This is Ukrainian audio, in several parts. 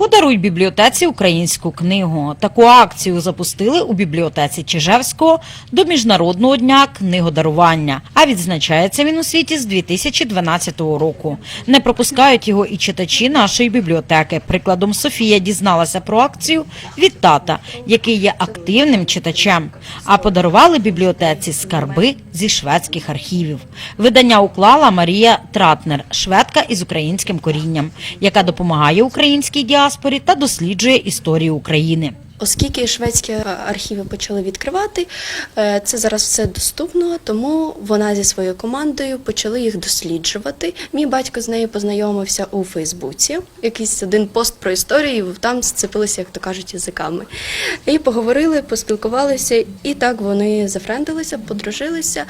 Подаруй бібліотеці українську книгу. Таку акцію запустили у бібліотеці Чижевського до Міжнародного дня книгодарування. А відзначається він у світі з 2012 року. Не пропускають його і читачі нашої бібліотеки. Прикладом Софія дізналася про акцію від тата, який є активним читачем. А подарували бібліотеці скарби зі шведських архівів. Видання уклала Марія Тратнер, шведка із українським корінням, яка допомагає українській діаспорі та досліджує історію України. Оскільки шведські архіви почали відкривати, е, це зараз все доступно, тому вона зі своєю командою почали їх досліджувати. Мій батько з нею познайомився у Фейсбуці. Якийсь один пост про історію, там зцепилися, як то кажуть, язиками. І поговорили, поспілкувалися, і так вони зафрендилися, подружилися.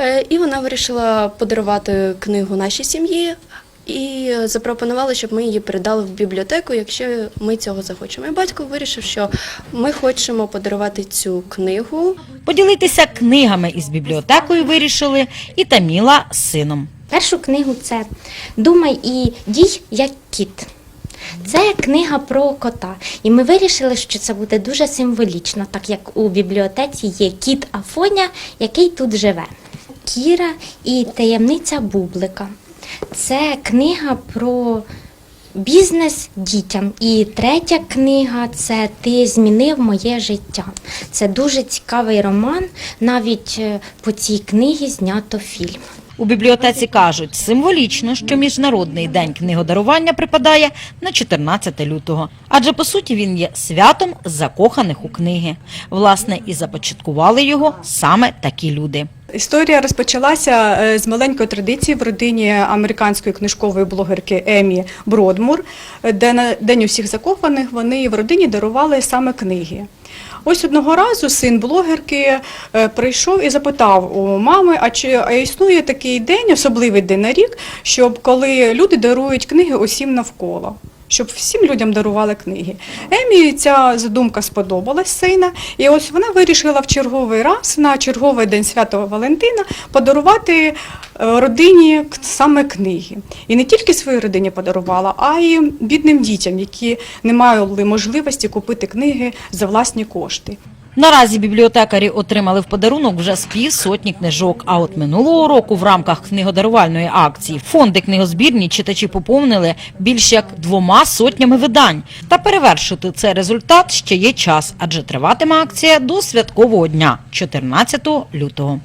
Е, І вона вирішила подарувати книгу нашій сім'ї. І запропонували, щоб ми її передали в бібліотеку, якщо ми цього захочемо. І батько вирішив, що ми хочемо подарувати цю книгу. Поділитися книгами із бібліотекою вирішили і Таміла з сином. Першу книгу це Думай і дій як кіт. Це книга про кота. І ми вирішили, що це буде дуже символічно, так як у бібліотеці є кіт Афоня, який тут живе. Кіра і таємниця Бублика. Це книга про бізнес дітям. І третя книга це Ти змінив моє життя. Це дуже цікавий роман. Навіть е, по цій книгі знято фільм. У бібліотеці кажуть, символічно, що Міжнародний день книгодарування припадає на 14 лютого, адже по суті він є святом закоханих у книги. Власне, і започаткували його саме такі люди. Історія розпочалася е, з маленької традиції в родині американської книжкової блогерки Емі Бродмур, де на День усіх закоханих вони в родині дарували саме книги. Ось одного разу син блогерки е, прийшов і запитав у мами, а чи а існує такий день, особливий день на рік, щоб коли люди дарують книги усім навколо. Щоб всім людям дарували книги. Емі ця задумка сподобалась сина, і ось вона вирішила в черговий раз на черговий день Святого Валентина подарувати родині саме книги. І не тільки своїй родині подарувала, а й бідним дітям, які не мали можливості купити книги за власні кошти. Наразі бібліотекарі отримали в подарунок вже з півсотні книжок. А от минулого року в рамках книгодарувальної акції фонди книгозбірні читачі поповнили більш як двома сотнями видань. Та перевершити цей результат ще є час, адже триватиме акція до святкового дня 14 лютого.